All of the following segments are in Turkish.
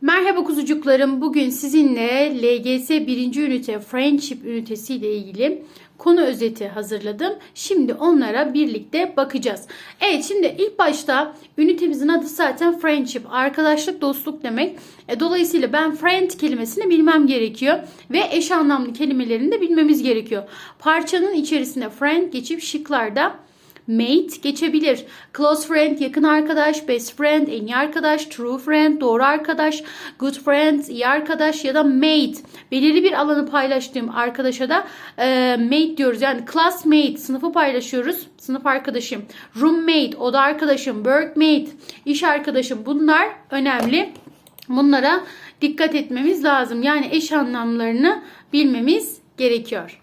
Merhaba kuzucuklarım. Bugün sizinle LGS 1. ünite Friendship ünitesi ile ilgili konu özeti hazırladım. Şimdi onlara birlikte bakacağız. Evet şimdi ilk başta ünitemizin adı zaten Friendship. Arkadaşlık, dostluk demek. E, dolayısıyla ben friend kelimesini bilmem gerekiyor. Ve eş anlamlı kelimelerini de bilmemiz gerekiyor. Parçanın içerisinde friend geçip şıklarda Mate geçebilir. Close friend yakın arkadaş, best friend en iyi arkadaş, true friend doğru arkadaş, good friend iyi arkadaş ya da mate belirli bir alanı paylaştığım arkadaşa da e, mate diyoruz. Yani classmate sınıfı paylaşıyoruz. Sınıf arkadaşım. Roommate oda arkadaşım. Workmate iş arkadaşım. Bunlar önemli. Bunlara dikkat etmemiz lazım. Yani eş anlamlarını bilmemiz gerekiyor.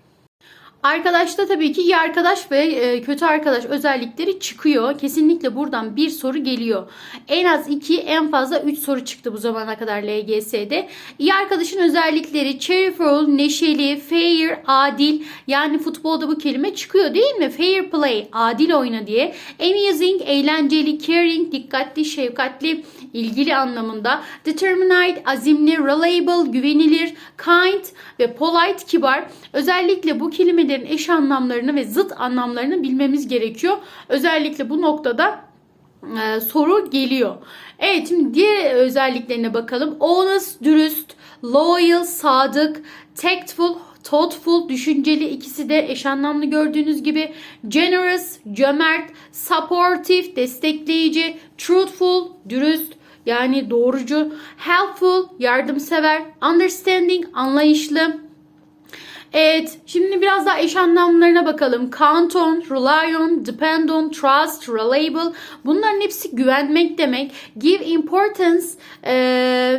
Arkadaşta tabii ki iyi arkadaş ve e, kötü arkadaş özellikleri çıkıyor. Kesinlikle buradan bir soru geliyor. En az iki, en fazla üç soru çıktı bu zamana kadar LGS'de. İyi arkadaşın özellikleri cheerful, neşeli, fair, adil. Yani futbolda bu kelime çıkıyor değil mi? Fair play, adil oyna diye. Amusing, eğlenceli, caring, dikkatli, şefkatli, ilgili anlamında. Determined, azimli, reliable, güvenilir, kind ve polite, kibar. Özellikle bu kelimelerin eş anlamlarını ve zıt anlamlarını bilmemiz gerekiyor. Özellikle bu noktada e, soru geliyor. Evet şimdi diğer özelliklerine bakalım. Honest, dürüst, loyal, sadık, tactful, thoughtful, düşünceli ikisi de eş anlamlı gördüğünüz gibi. Generous, cömert, supportive, destekleyici, truthful, dürüst, yani doğrucu, helpful, yardımsever, understanding, anlayışlı, Evet, şimdi biraz daha eş anlamlarına bakalım. Count on, rely on, depend on, trust, reliable. Bunların hepsi güvenmek demek. Give importance e,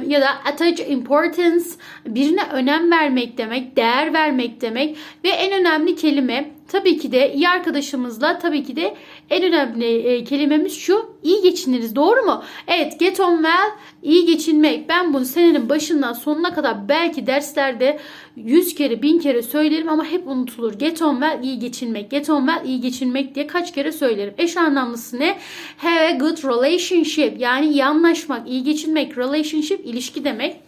ya da attach importance birine önem vermek demek, değer vermek demek. Ve en önemli kelime tabii ki de iyi arkadaşımızla tabii ki de en önemli e, kelimemiz şu iyi geçiniriz doğru mu? Evet get on well iyi geçinmek. Ben bunu senenin başından sonuna kadar belki derslerde 100 kere 1000 kere söylerim ama hep unutulur. Get on well iyi geçinmek. Get on well iyi geçinmek diye kaç kere söylerim. Eş anlamlısı ne? Have a good relationship yani iyi anlaşmak, iyi geçinmek. Relationship ilişki demek.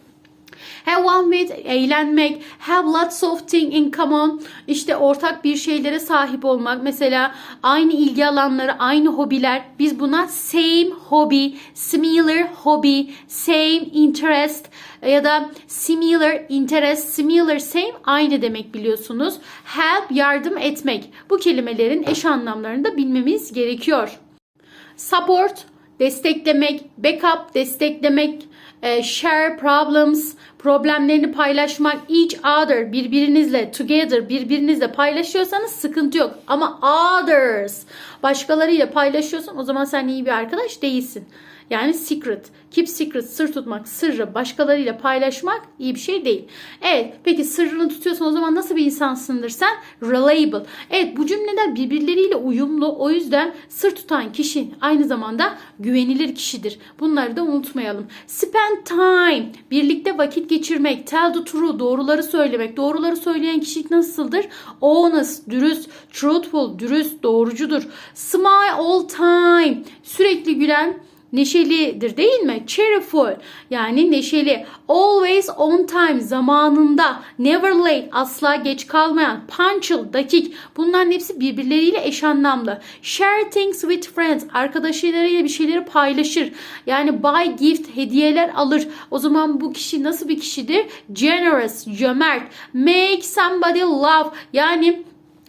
Have one with eğlenmek. Have lots of things in common. İşte ortak bir şeylere sahip olmak. Mesela aynı ilgi alanları, aynı hobiler. Biz buna same hobby, similar hobby, same interest ya da similar interest, similar same aynı demek biliyorsunuz. Help yardım etmek. Bu kelimelerin eş anlamlarını da bilmemiz gerekiyor. Support desteklemek, backup desteklemek, e, share problems problemlerini paylaşmak, each other birbirinizle, together birbirinizle paylaşıyorsanız sıkıntı yok. Ama others başkalarıyla paylaşıyorsan o zaman sen iyi bir arkadaş değilsin. Yani secret. Keep secret. Sır tutmak. Sırrı başkalarıyla paylaşmak iyi bir şey değil. Evet. Peki sırrını tutuyorsan o zaman nasıl bir insansındır sen? Reliable. Evet bu cümleler birbirleriyle uyumlu. O yüzden sır tutan kişi aynı zamanda güvenilir kişidir. Bunları da unutmayalım. Spend time. Birlikte vakit geçirmek. Tell the truth. Doğruları söylemek. Doğruları söyleyen kişi nasıldır? Honest. Dürüst. Truthful. Dürüst. Doğrucudur. Smile all time. Sürekli gülen neşelidir değil mi? Cheerful yani neşeli. Always on time zamanında. Never late asla geç kalmayan. Punctual dakik. Bunların hepsi birbirleriyle eş anlamlı. Share things with friends arkadaşlarıyla bir şeyleri paylaşır. Yani buy gift hediyeler alır. O zaman bu kişi nasıl bir kişidir? Generous, cömert. Make somebody laugh yani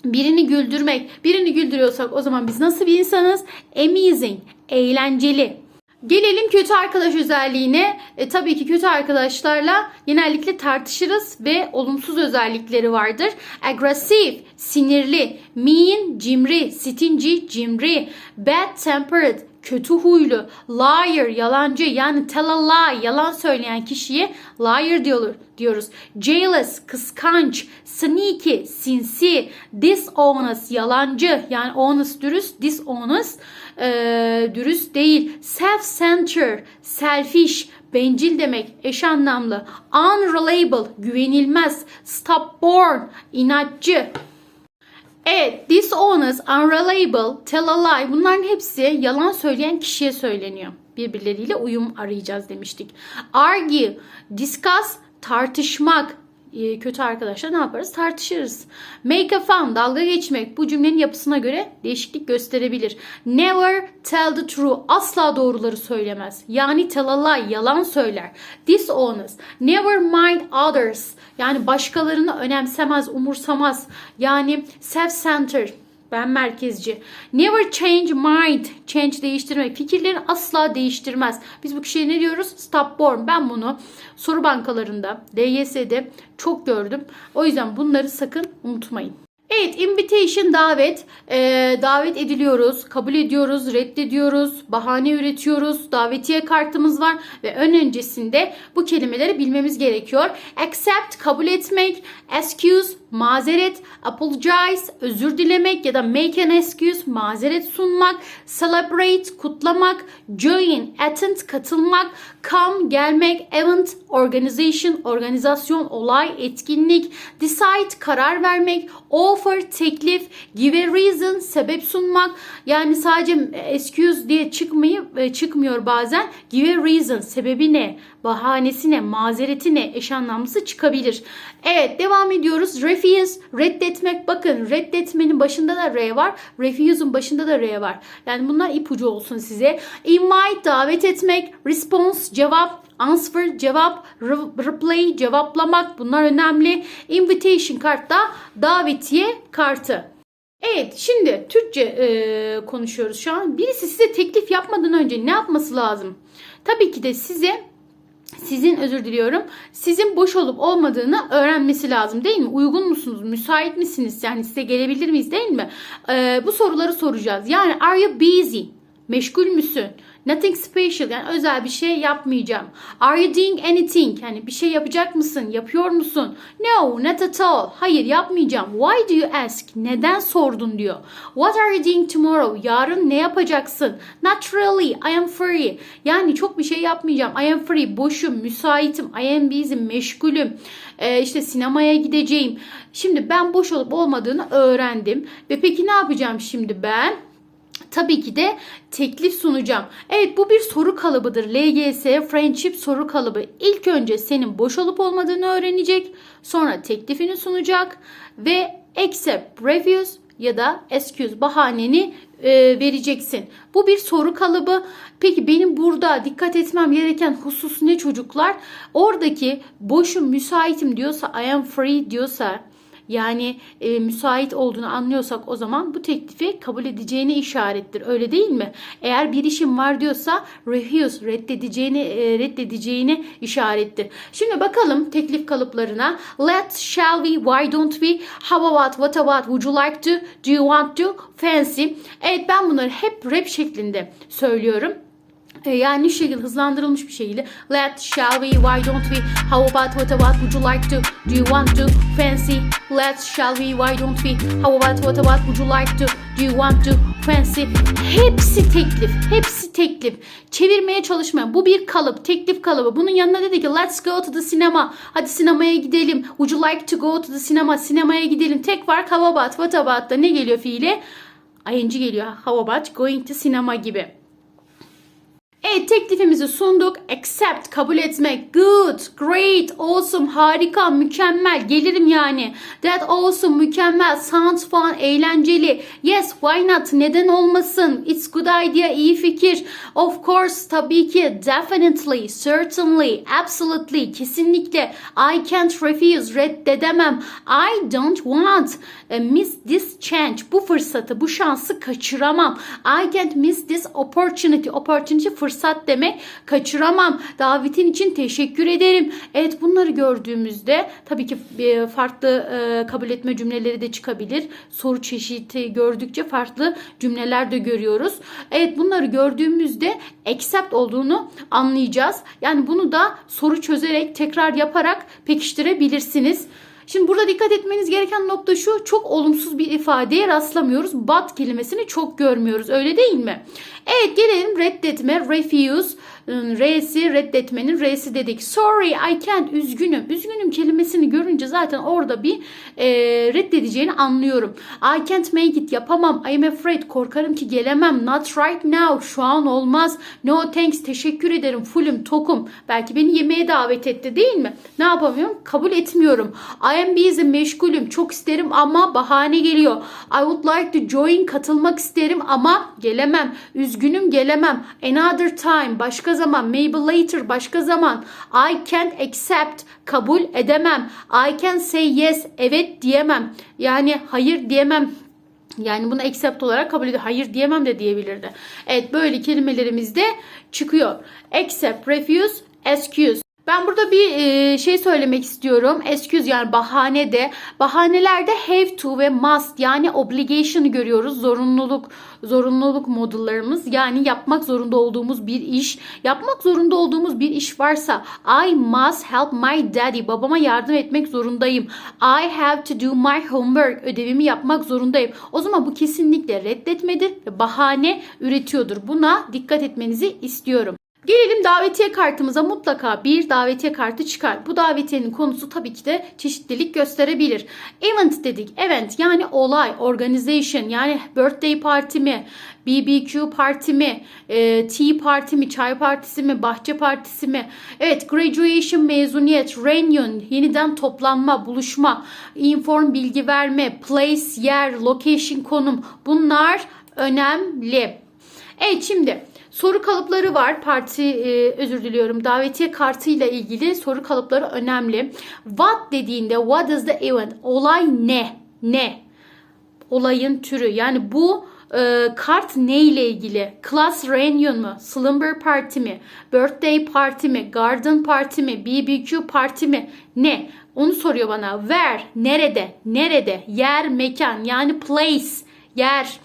birini güldürmek. Birini güldürüyorsak o zaman biz nasıl bir insanız? Amazing, eğlenceli. Gelelim kötü arkadaş özelliğine. E, tabii ki kötü arkadaşlarla genellikle tartışırız ve olumsuz özellikleri vardır. Aggressive, sinirli, mean, cimri, stingy, cimri, bad tempered, kötü huylu, liar, yalancı yani tell a lie, yalan söyleyen kişiye liar diyorlar, diyoruz. Jealous, kıskanç, sneaky, sinsi, dishonest, yalancı yani honest dürüst, dishonest e, dürüst değil. Self-centered, selfish, bencil demek, eş anlamlı. Unreliable, güvenilmez. Stubborn, inatçı. Evet, dishonest, unreliable, tell a lie bunların hepsi yalan söyleyen kişiye söyleniyor. birbirleriyle uyum arayacağız demiştik. Argue, discuss, tartışmak, kötü arkadaşlar ne yaparız? Tartışırız. Make a fun, dalga geçmek bu cümlenin yapısına göre değişiklik gösterebilir. Never tell the truth, asla doğruları söylemez. Yani tell a lie, yalan söyler. Dishonest, never mind others, yani başkalarını önemsemez, umursamaz. Yani self-centered, ben merkezci. Never change mind. Change değiştirmek. Fikirlerini asla değiştirmez. Biz bu kişiye ne diyoruz? Stubborn. Ben bunu soru bankalarında, DYS'de çok gördüm. O yüzden bunları sakın unutmayın. Evet, invitation davet. Ee, davet ediliyoruz, kabul ediyoruz, reddediyoruz, bahane üretiyoruz. Davetiye kartımız var ve ön öncesinde bu kelimeleri bilmemiz gerekiyor. Accept, kabul etmek, excuse, mazeret, apologize, özür dilemek ya da make an excuse, mazeret sunmak, celebrate, kutlamak, join, attend, katılmak, come, gelmek, event, organization, organizasyon, olay, etkinlik, decide, karar vermek, offer, teklif, give a reason, sebep sunmak. Yani sadece excuse diye çıkmayıp e, çıkmıyor bazen. Give a reason, sebebi ne? Bahanesi ne? Mazereti ne? Eş anlamlısı çıkabilir. Evet devam ediyoruz. Refuse, reddetmek. Bakın reddetmenin başında da R var. Refuse'un başında da R var. Yani bunlar ipucu olsun size. Invite, davet etmek. Response, cevap. Answer, cevap. Re- reply, cevaplamak. Bunlar önemli. Invitation kartta davetiye kartı. Evet şimdi Türkçe e, konuşuyoruz şu an. Birisi size teklif yapmadan önce ne yapması lazım? Tabii ki de size sizin özür diliyorum. Sizin boş olup olmadığını öğrenmesi lazım değil mi? Uygun musunuz? Müsait misiniz? Yani size gelebilir miyiz değil mi? Ee, bu soruları soracağız. Yani are you busy? Meşgul müsün? Nothing special yani özel bir şey yapmayacağım. Are you doing anything? Yani bir şey yapacak mısın? Yapıyor musun? No, not at all. Hayır yapmayacağım. Why do you ask? Neden sordun diyor. What are you doing tomorrow? Yarın ne yapacaksın? Not really. I am free. Yani çok bir şey yapmayacağım. I am free. Boşum, müsaitim. I am busy. Meşgulüm. Ee, işte sinemaya gideceğim. Şimdi ben boş olup olmadığını öğrendim. Ve peki ne yapacağım şimdi ben? Tabii ki de teklif sunacağım. Evet bu bir soru kalıbıdır. LGS Friendship soru kalıbı. İlk önce senin boş olup olmadığını öğrenecek. Sonra teklifini sunacak. Ve accept, refuse ya da excuse bahaneni e, vereceksin. Bu bir soru kalıbı. Peki benim burada dikkat etmem gereken husus ne çocuklar? Oradaki boşum, müsaitim diyorsa, I am free diyorsa yani e, müsait olduğunu anlıyorsak o zaman bu teklifi kabul edeceğini işarettir. Öyle değil mi? Eğer bir işim var diyorsa refuse reddedeceğini e, reddedeceğini işarettir. Şimdi bakalım teklif kalıplarına. Let, shall we, why don't we, how about, what about, would you like to, do you want to, fancy. Evet ben bunları hep rap şeklinde söylüyorum. E, Yani şu şekilde hızlandırılmış bir şekilde Let, shall we, why don't we, how about, what about, would you like to, do you want to, fancy Let, shall we, why don't we, how about, what about, would you like to, do you want to, fancy Hepsi teklif, hepsi teklif Çevirmeye çalışmayın. Bu bir kalıp, teklif kalıbı. Bunun yanına dedi ki let's go to the cinema. Hadi sinemaya gidelim. Would you like to go to the cinema? Sinemaya gidelim. Tek fark how about, what about'ta ne geliyor fiile? ing geliyor. How about going to cinema gibi. Evet teklifimizi sunduk. Accept kabul etmek. Good, great, awesome, harika, mükemmel. Gelirim yani. That awesome, mükemmel. Sounds fun, eğlenceli. Yes, why not? Neden olmasın? It's good idea, iyi fikir. Of course, tabii ki. Definitely, certainly, absolutely, kesinlikle. I can't refuse, reddedemem. I don't want uh, miss this chance. Bu fırsatı, bu şansı kaçıramam. I can't miss this opportunity. Opportunity fırsat demek. Kaçıramam. Davetin için teşekkür ederim. Evet bunları gördüğümüzde tabii ki e, farklı e, kabul etme cümleleri de çıkabilir. Soru çeşidi gördükçe farklı cümleler de görüyoruz. Evet bunları gördüğümüzde accept olduğunu anlayacağız. Yani bunu da soru çözerek tekrar yaparak pekiştirebilirsiniz. Şimdi burada dikkat etmeniz gereken nokta şu. Çok olumsuz bir ifadeye rastlamıyoruz. But kelimesini çok görmüyoruz. Öyle değil mi? Evet gelelim reddetme. Refuse. R'si reddetmenin R'si dedik. Sorry I can't. Üzgünüm. Üzgünüm kelimesini görünce zaten orada bir e, reddedeceğini anlıyorum. I can't make it. Yapamam. I'm afraid. Korkarım ki gelemem. Not right now. Şu an olmaz. No thanks. Teşekkür ederim. Fullüm, tokum. Belki beni yemeğe davet etti değil mi? Ne yapamıyorum? Kabul etmiyorum. I am busy. Meşgulüm. Çok isterim ama bahane geliyor. I would like to join. Katılmak isterim ama gelemem. Üzgünüm gelemem. Another time. Başka zaman. Maybe later. Başka zaman. I can't accept. Kabul edemem. I can say yes. Evet diyemem. Yani hayır diyemem. Yani bunu accept olarak kabul ediyor. Hayır diyemem de diyebilirdi. Evet böyle kelimelerimiz de çıkıyor. Accept, refuse, excuse. Ben burada bir e, şey söylemek istiyorum. Excuse yani bahane de. Bahanelerde have to ve must yani obligation'ı görüyoruz. Zorunluluk, zorunluluk modullarımız. Yani yapmak zorunda olduğumuz bir iş. Yapmak zorunda olduğumuz bir iş varsa I must help my daddy. Babama yardım etmek zorundayım. I have to do my homework. Ödevimi yapmak zorundayım. O zaman bu kesinlikle reddetmedir ve bahane üretiyordur. Buna dikkat etmenizi istiyorum. Gelelim davetiye kartımıza mutlaka bir davetiye kartı çıkar. Bu davetiyenin konusu tabii ki de çeşitlilik gösterebilir. Event dedik. Event yani olay, organization yani birthday party mi, BBQ parti mi, e, tea party mi, çay partisi mi, bahçe partisi mi? Evet, graduation mezuniyet, reunion, yeniden toplanma, buluşma, inform bilgi verme, place, yer, location, konum. Bunlar önemli. Evet şimdi soru kalıpları var. Parti e, özür diliyorum. Davetiye kartıyla ilgili soru kalıpları önemli. What dediğinde what is the event? Olay ne? Ne? Olayın türü. Yani bu e, kart ne ile ilgili? Class reunion mu? Slumber party mi? Birthday party mi? Garden party mi? BBQ party mi? Ne? Onu soruyor bana. Where? Nerede? Nerede? Yer, mekan. Yani place. Yer.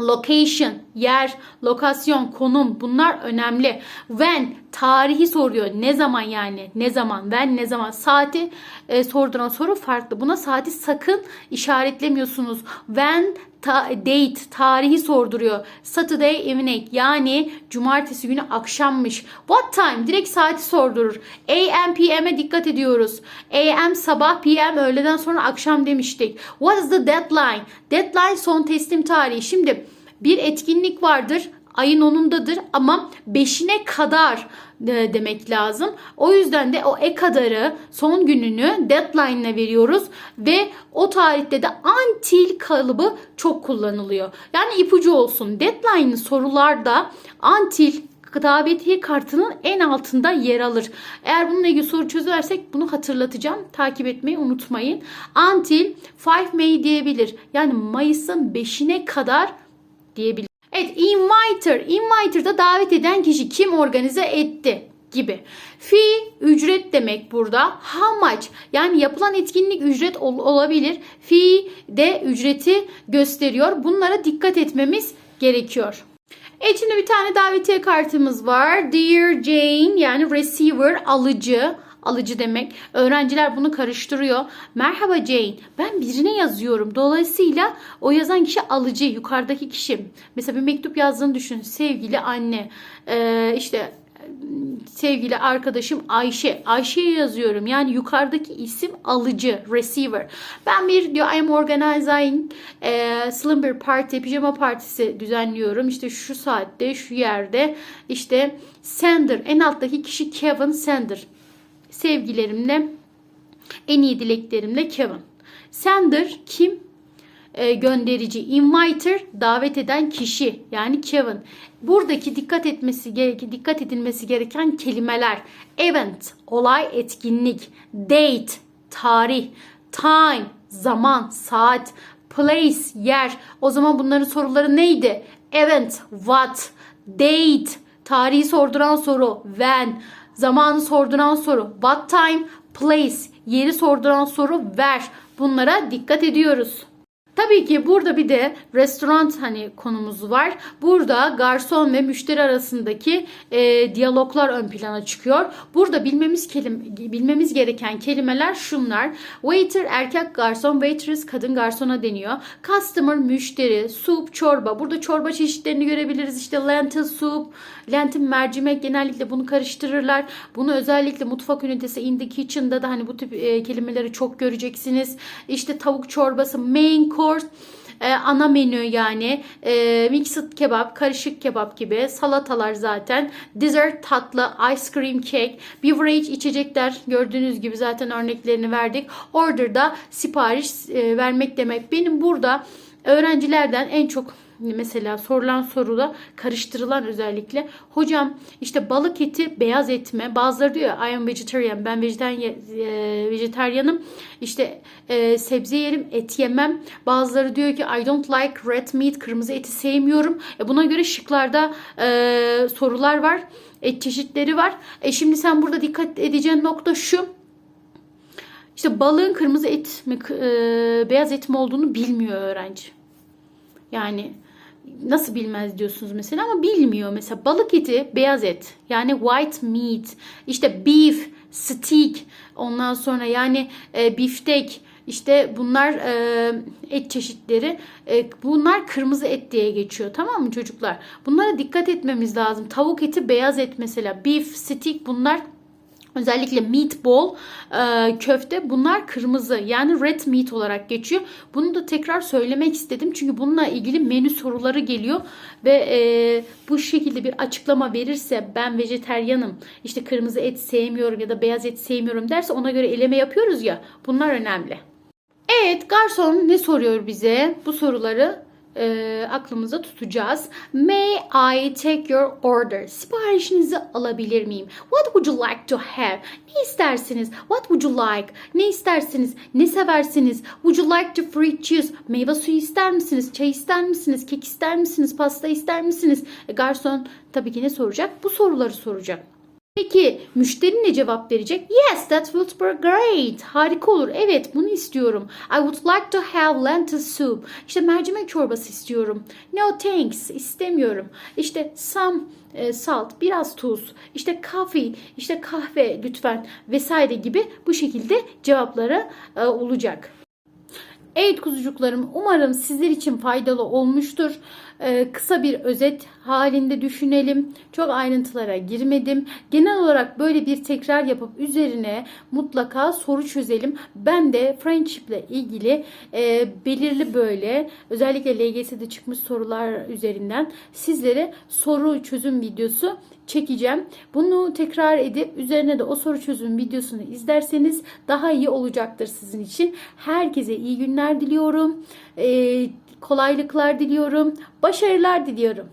Location, yer, lokasyon, konum bunlar önemli. When tarihi soruyor. Ne zaman yani? Ne zaman? When ne zaman? Saati e, sorduran soru farklı. Buna saati sakın işaretlemiyorsunuz. When ta- date tarihi sorduruyor. Saturday evening yani cumartesi günü akşammış. What time direkt saati sordurur. AM PM'e dikkat ediyoruz. AM sabah PM öğleden sonra akşam demiştik. What is the deadline? Deadline son teslim tarihi. Şimdi bir etkinlik vardır ayın 10'undadır ama 5'ine kadar e, demek lazım. O yüzden de o e kadarı son gününü deadline'ına veriyoruz ve o tarihte de until kalıbı çok kullanılıyor. Yani ipucu olsun. Deadline sorularda until davetiye kartının en altında yer alır. Eğer bununla ilgili soru çözersek bunu hatırlatacağım. Takip etmeyi unutmayın. Until 5 May diyebilir. Yani Mayıs'ın 5'ine kadar diyebilir. Evet, inviter. Inviter'da davet eden kişi kim organize etti gibi. Fee ücret demek burada. How much? Yani yapılan etkinlik ücret ol- olabilir. Fee de ücreti gösteriyor. Bunlara dikkat etmemiz gerekiyor. Evet şimdi bir tane davetiye kartımız var. Dear Jane yani receiver alıcı alıcı demek. Öğrenciler bunu karıştırıyor. Merhaba Jane. Ben birine yazıyorum. Dolayısıyla o yazan kişi alıcı. Yukarıdaki kişi. Mesela bir mektup yazdığını düşün. Sevgili anne. Ee, işte sevgili arkadaşım Ayşe. Ayşe'ye yazıyorum. Yani yukarıdaki isim alıcı, receiver. Ben bir diyor I am organizing e, slumber party, pijama partisi düzenliyorum. İşte şu saatte, şu yerde. İşte sender, en alttaki kişi Kevin Sender. Sevgilerimle, en iyi dileklerimle Kevin. Sender kim? e, gönderici, inviter davet eden kişi yani Kevin. Buradaki dikkat etmesi gereken dikkat edilmesi gereken kelimeler event, olay, etkinlik, date, tarih, time, zaman, saat, place, yer. O zaman bunların soruları neydi? Event, what, date, tarihi sorduran soru, when, zamanı sorduran soru, what time, place, yeri sorduran soru, where. Bunlara dikkat ediyoruz. Tabii ki burada bir de restoran hani konumuz var. Burada garson ve müşteri arasındaki e, diyaloglar ön plana çıkıyor. Burada bilmemiz kelim bilmemiz gereken kelimeler şunlar. Waiter erkek garson, waitress kadın garsona deniyor. Customer müşteri, soup çorba. Burada çorba çeşitlerini görebiliriz. İşte lentil soup, lentil mercimek genellikle bunu karıştırırlar. Bunu özellikle mutfak ünitesi in the kitchen'da da hani bu tip e, kelimeleri çok göreceksiniz. İşte tavuk çorbası, main course e, ana menü yani e, mixed kebap, karışık kebap gibi salatalar zaten. Dessert tatlı, ice cream cake, beverage içecekler gördüğünüz gibi zaten örneklerini verdik. Order'da sipariş e, vermek demek. Benim burada öğrencilerden en çok mesela sorulan soruda karıştırılan özellikle hocam işte balık eti beyaz et mi? Bazıları diyor I am vegetarian ben e, vejetaryanım işte e, sebze yerim et yemem. Bazıları diyor ki I don't like red meat kırmızı eti sevmiyorum. E, buna göre şıklarda e, sorular var. Et çeşitleri var. E şimdi sen burada dikkat edeceğin nokta şu. İşte balığın kırmızı et mi e, beyaz et mi olduğunu bilmiyor öğrenci. Yani nasıl bilmez diyorsunuz mesela ama bilmiyor. Mesela balık eti beyaz et yani white meat işte beef, steak ondan sonra yani e, biftek işte bunlar e, et çeşitleri. E, bunlar kırmızı et diye geçiyor. Tamam mı çocuklar? Bunlara dikkat etmemiz lazım. Tavuk eti beyaz et mesela. Beef, steak bunlar Özellikle meatball, e, köfte bunlar kırmızı yani red meat olarak geçiyor. Bunu da tekrar söylemek istedim. Çünkü bununla ilgili menü soruları geliyor. Ve e, bu şekilde bir açıklama verirse ben vejeteryanım işte kırmızı et sevmiyorum ya da beyaz et sevmiyorum derse ona göre eleme yapıyoruz ya bunlar önemli. Evet garson ne soruyor bize? Bu soruları e, aklımıza tutacağız. May I take your order? Siparişinizi alabilir miyim? What would you like to have? Ne istersiniz? What would you like? Ne istersiniz? Ne seversiniz? Would you like to fruit juice? Meyve suyu ister misiniz? Çay ister misiniz? Kek ister misiniz? Pasta ister misiniz? E, garson tabii ki ne soracak? Bu soruları soracak. Peki müşteri ne cevap verecek? Yes, that would be great. Harika olur. Evet, bunu istiyorum. I would like to have lentil soup. İşte mercimek çorbası istiyorum. No thanks, istemiyorum. İşte some e, salt, biraz tuz, işte coffee, işte kahve lütfen vesaire gibi bu şekilde cevapları e, olacak. Evet kuzucuklarım umarım sizler için faydalı olmuştur. Ee, kısa bir özet halinde düşünelim. Çok ayrıntılara girmedim. Genel olarak böyle bir tekrar yapıp üzerine mutlaka soru çözelim. Ben de friendship ile ilgili e, belirli böyle özellikle LGS'de çıkmış sorular üzerinden sizlere soru çözüm videosu çekeceğim. Bunu tekrar edip üzerine de o soru çözüm videosunu izlerseniz daha iyi olacaktır sizin için. Herkese iyi günler diliyorum. Ee, kolaylıklar diliyorum. Başarılar diliyorum.